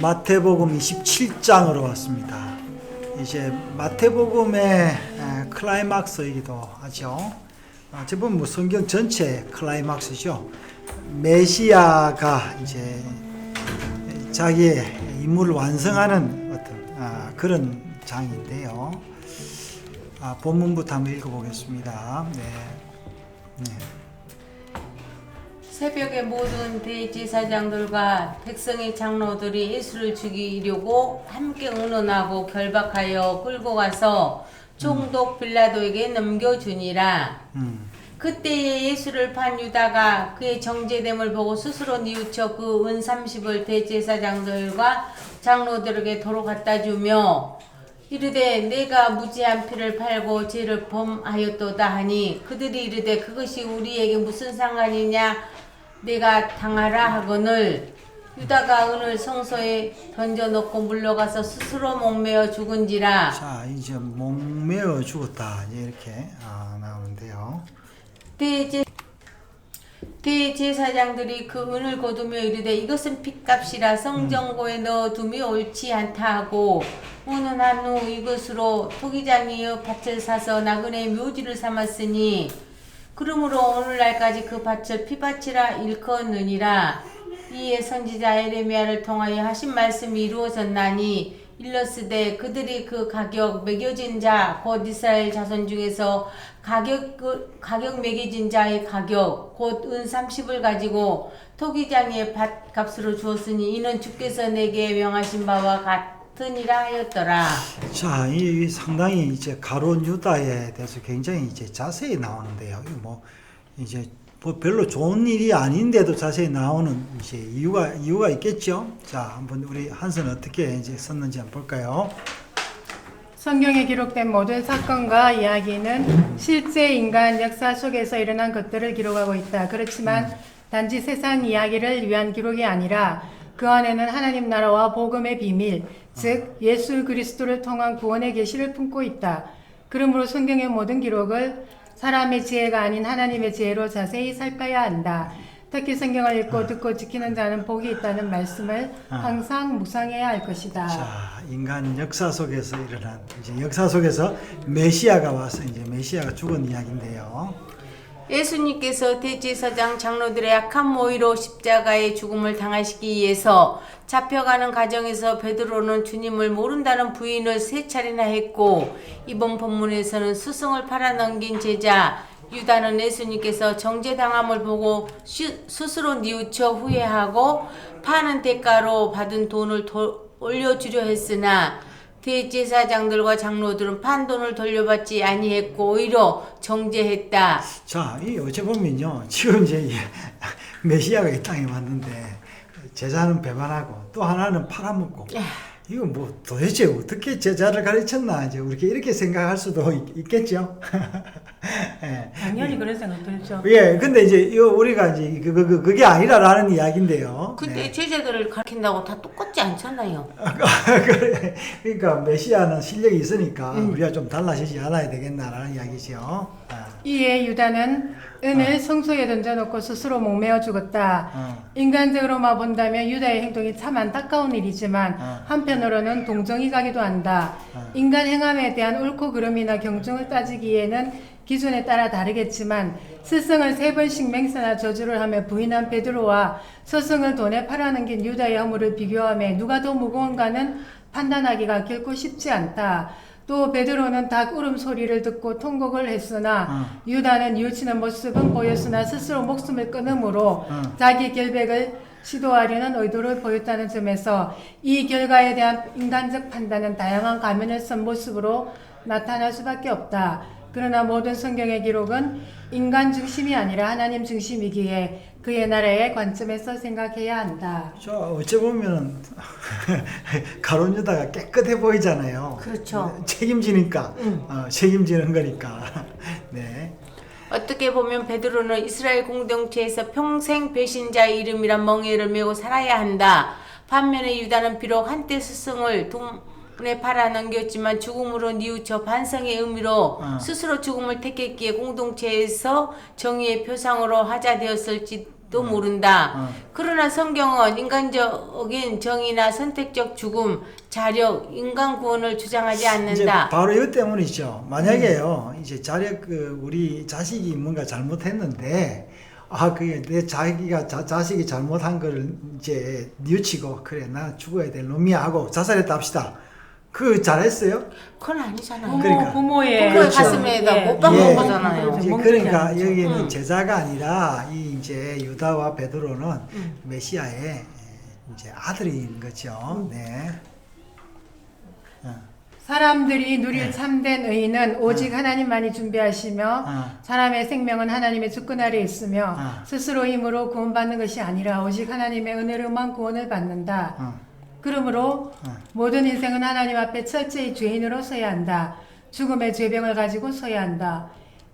마태복음 27장으로 왔습니다. 이제 마태복음의 에, 클라이막스이기도 하죠. 어찌 보면 뭐 성경 전체 클라이막스죠. 메시아가 이제 자기의 임무를 완성하는 어떤 아, 그런 장인데요. 아, 본문부터 한번 읽어보겠습니다. 네. 네. 새벽에 모든 대제사장들과 백성의 장로들이 예수를 죽이려고 함께 의논하고 결박하여 끌고 가서 총독 빌라도에게 넘겨주니라. 음. 그때에 예수를 판 유다가 그의 정제됨을 보고 스스로 뉘우쳐 그 은 30을 대제사장들과 장로들에게 도로 갖다 주며 이르되 내가 무지한 피를 팔고 죄를 범하였도다 하니 그들이 이르되 그것이 우리에게 무슨 상관이냐 내가 당하라 하거늘 유다가 은을 성소에 던져놓고 물러가서 스스로 목매어 죽은지라 자, 이제 목매어 죽었다. 이제 이렇게 아, 나오는데요. 대제 대제사장들이 그 은을 거두며 이르되 이것은 핏값이라 성정고에 넣어둠이 옳지 않다 하고 운운한 후 이것으로 토기장이여 밭을 사서 나그네의 묘지를 삼았으니 그러므로 오늘날까지 그 밭을 피밭이라 일컫느니라. 이에 선지자 에레미야를 통하여 하신 말씀이 이루어졌나니 일러스되 그들이 그 가격 매겨진 자 곧 이스라엘 자손 중에서 가격 그- 가격 매겨진 자의 가격 곧 은 30을 가지고 토기장의 밭 값으로 주었으니 이는 주께서 내게 명하신 바와 같 으니라 하였더라. 자, 이, 이 상당히 이제 가론 유다에 대해서 굉장히 이제 자세히 나오는데요. 뭐 이제 뭐 별로 좋은 일이 아닌데도 자세히 나오는 이제 이유가 이유가 있겠죠. 자, 한번 우리 한선 어떻게 이제 썼는지 한번 볼까요? 성경에 기록된 모든 사건과 이야기는 실제 인간 역사 속에서 일어난 것들을 기록하고 있다. 그렇지만 단지 세상 이야기를 위한 기록이 아니라 그 안에는 하나님 나라와 복음의 비밀, 즉 예수 그리스도를 통한 구원의 계시를 품고 있다. 그러므로 성경의 모든 기록을 사람의 지혜가 아닌 하나님의 지혜로 자세히 살펴야 한다. 특히 성경을 읽고 듣고 지키는 자는 복이 있다는 말씀을 항상 묵상해야 할 것이다. 자, 인간 역사 속에서 일어난 이제 역사 속에서 메시아가 와서 이제 메시아가 죽은 이야기인데요. 예수님께서 대제사장 장로들의 악한 모의로 십자가의 죽음을 당하시기 위해서 잡혀가는 과정에서 베드로는 주님을 모른다는 부인을 세 차례나 했고 이번 본문에서는 스승을 팔아넘긴 제자 유다는 예수님께서 정죄당함을 보고 시- 스스로 뉘우쳐 후회하고 파는 대가로 받은 돈을 도- 올려주려 했으나 대제사장들과 장로들은 판돈을 돌려받지 아니했고 오히려 정죄했다. 자, 이 어째 보면요. 지금 이제 이 메시아가 이 땅에 왔는데 제자는 배반하고 또 하나는 팔아먹고 이거 뭐 도대체 어떻게 제자를 가르쳤나 이제 우리가 이렇게 생각할 수도 있, 겠죠 예. 당연히 그런 생각 들죠. 예, 근데 이제 이거 우리가 이제 그, 그, 그, 그 게 아니라라는 이야기인데요. 근데 네. 제자들을 가르친다고 다 똑같지 않잖아요. 그래. 그러니까 메시아는 실력이 있으니까 우리가 좀 달라지지 않아야 되겠나라는 이야기죠. 아, 이에 유다는 은을 성소에 던져놓고 스스로 목매어 죽었다. 어. 인간적으로만 본다면 유다의 행동이 참 안타까운 일이지만 어. 한편으로는 동정이 가기도 한다. 어. 인간 행함에 대한 옳고 그름이나 경중을 따지기에는 기준에 따라 다르겠지만 스승을 세 번씩 맹세나 저주를 하며 부인한 베드로와 스승을 돈에 팔아넘긴 유다의 허물을 비교하며 누가 더 무거운가는 판단하기가 결코 쉽지 않다. 또 베드로는 닭 울음소리를 듣고 통곡을 했으나 유다는 뉘우치는 모습은 보였으나 스스로 목숨을 끊음으로 어. 자기 결백을 시도하려는 의도를 보였다는 점에서 이 결과에 대한 인간적 판단은 다양한 가면을 쓴 모습으로 나타날 수밖에 없다. 그러나 모든 성경의 기록은 인간 중심이 아니라 하나님 중심이기에 그의 나라의 관점에서 생각해야 한다. 저 어째 보면 가론 유다가 깨끗해 보이잖아요. 그렇죠. 책임지니까 어, 책임지는 거니까. 네. 어떻게 보면 베드로는 이스라엘 공동체에서 평생 배신자의 이름이란 멍에를 메고 살아야 한다. 반면에 유다는 비록 한때 스승을 동, 은혜 팔아 넘겼지만 죽음으로 뉘우쳐 반성의 의미로 어. 스스로 죽음을 택했기에 공동체에서 정의의 표상으로 하자되었을지도 모른다. 어. 그러나 성경은 인간적인 정의나 선택적 죽음, 자력, 인간 구원을 주장하지 않는다. 바로 이것 때문이죠. 만약에요, 이제 자력 그 우리 자식이 뭔가 잘못했는데 아 그게 내 자기가 자, 자식이 잘못한 걸 이제 뉘우치고 그래 나 죽어야 될 놈이야 하고 자살했다 합시다. 그 잘했어요? 그건 아니잖아요. 부모, 그러니까. 부모의 부모의 그렇죠. 가슴에다 예. 못 박는 예. 거잖아요. 그렇죠. 이제 그러니까 않죠. 여기는 음. 제자가 아니라 이 이제 유다와 베드로는 음. 메시아의 이제 아들인 거죠. 네. 어, 사람들이 누릴 네. 참된 의인은 오직 하나님만이 준비하시며 어. 사람의 생명은 하나님의 주권 아래 있으며 어. 스스로 힘으로 구원받는 것이 아니라 오직 하나님의 은혜로만 구원을 받는다. 어, 그러므로 어. 모든 인생은 하나님 앞에 철저히 죄인으로 서야 한다. 죽음의 죄병을 가지고 서야 한다.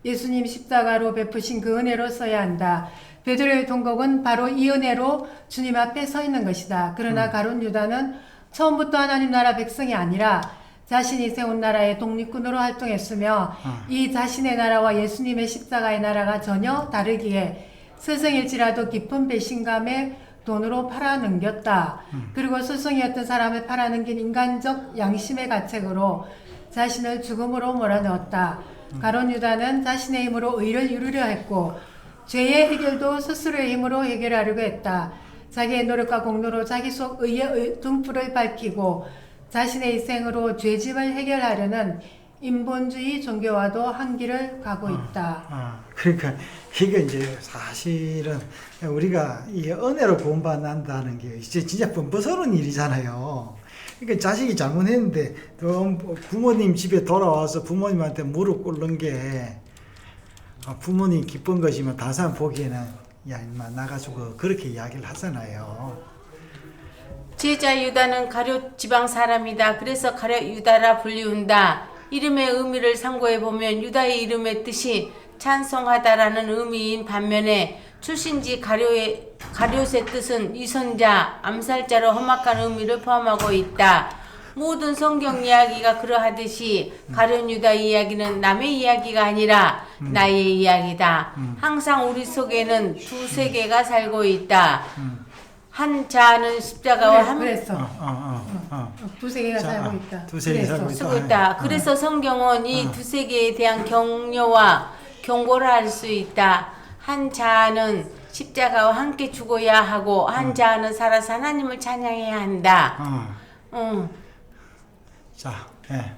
예수님 십자가로 베푸신 그 은혜로 서야 한다. 베드로의 통곡은 바로 이 은혜로 주님 앞에 서 있는 것이다. 그러나 가론 유다는 처음부터 하나님 나라 백성이 아니라 자신이 세운 나라의 독립군으로 활동했으며 어. 이 자신의 나라와 예수님의 십자가의 나라가 전혀 다르기에 스승일지라도 깊은 배신감에 돈으로 팔아넘겼다. 그리고 스승이었던 사람을 팔아넘긴 인간적 양심의 가책으로 자신을 죽음으로 몰아넣었다. 가론 유다는 자신의 힘으로 의를 이루려 했고 죄의 해결도 스스로의 힘으로 해결하려고 했다. 자기의 노력과 공로로 자기 속 의의 의- 등불을 밝히고 자신의 일생으로 죄짐을 해결하려는 인본주의 종교와도 한길을 가고 있다. 아, 그러니까 이게 이제 사실은 우리가 이 은혜로 구원받는다는 게 이제 진짜 뻔뻔스러운 일이잖아요. 그러니까 자식이 잘못했는데 또 부모님 집에 돌아와서 부모님한테 무릎 꿇는 게 아, 부모님 기쁜 것이면 다른 사람 보기에는 야 인마 나가지고 그렇게 이야기를 하잖아요. 제자 유다는 가룟 지방 사람이다. 그래서 가룟 유다라 불리운다. 이름의 의미를 상고해 보면 유다의 이름의 뜻이 찬송하다라는 의미인 반면에 출신지 가룟의 가룟의 뜻은 위선자, 암살자로 험악한 의미를 포함하고 있다. 모든 성경 이야기가 그러하듯이 가룟 유다 이야기는 남의 이야기가 아니라 나의 이야기다. 항상 우리 속에는 두 세계가 살고 있다. 한 자는 십자가와 그래, 한 그랬어. 어, 어, 어, 어. 두세 개가 자, 살고 있다. 두세 개 그랬어. 살고 있다. 쓰고 있다. 어. 그래서 성경은 이 두 세계에 대한 격려와 경고를 할 수 있다. 한 자는 십자가와 함께 죽어야 하고 한 자는 살아서 하나님을 찬양해야 한다. 어. 응. 자, 예.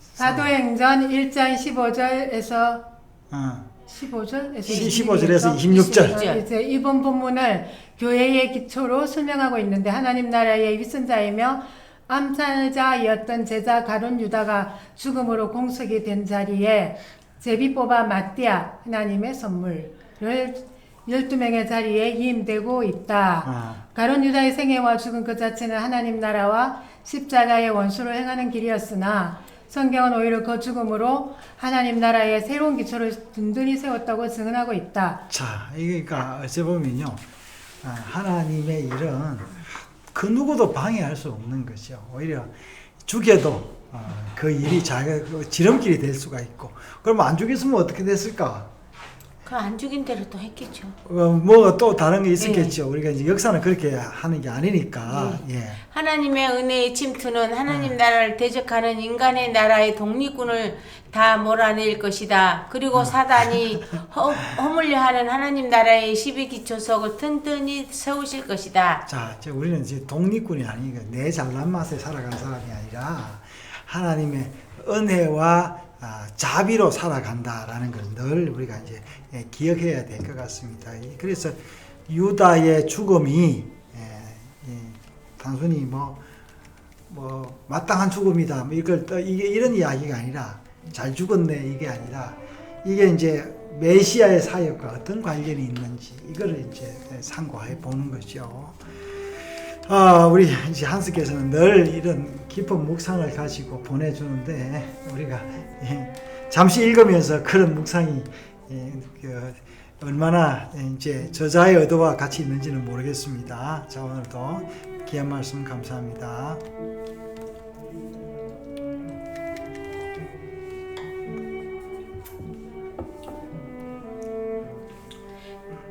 사도행전 1장 15절에서 어. 15절에서 시- 15절에서 26절. 이제 이번 본문을 교회의 기초로 설명하고 있는데 하나님 나라의 위선자이며 암살자였던 제자 가론 유다가 죽음으로 공석이 된 자리에 제비 뽑아 마띠아 하나님의 선물을 12명의 자리에 임되고 있다. 아. 가론 유다의 생애와 죽음 그 자체는 하나님 나라와 십자가의 원수로 행하는 길이었으나 성경은 오히려 그 죽음으로 하나님 나라의 새로운 기초를 든든히 세웠다고 증언하고 있다. 자, 그러니까 어찌 보면요. 아, 하나님의 일은 그 누구도 방해할 수 없는 것이요. 오히려 죽여도 어, 그 일이 자기가 그 지름길이 될 수가 있고. 그러면 안 죽였으면 어떻게 됐을까? 그 안 죽인 대로 또 했겠죠. 어, 뭐또 다른 게 있었겠죠. 우리가 이제 역사는 그렇게 하는 게 아니니까. 예. 하나님의 은혜의 침투는 하나님 나라를 대적하는 인간의 나라의 독립군을 다 몰아낼 것이다. 그리고 사단이 허, 허물려 하는 하나님 나라의 12기초석을 튼튼히 세우실 것이다. 자, 이제 우리는 이제 독립군이 아니니까 내 잘난 맛에 살아간 사람이 아니라 하나님의 은혜와 아, 자비로 살아간다라는 걸 늘 우리가 이제 예, 기억해야 될 것 같습니다. 이- 그래서 유다의 죽음이 예, 예, 단순히 뭐, 뭐 마땅한 죽음이다. 뭐 이걸 또 이게 이런 이야기가 아니라 잘 죽었네 이게 아니라 이게 이제 메시아의 사역과 어떤 관련이 있는지 이거를 이제 상고해 보는 거죠. 아, 우리 이제 한스께서는 늘 이런 깊은 묵상을 가지고 보내주는데 우리가 예, 잠시 읽으면서 그런 묵상이 예, 그 얼마나 이제 저자의 의도와 같이 있는지는 모르겠습니다. 자 오늘도 귀한 말씀 감사합니다.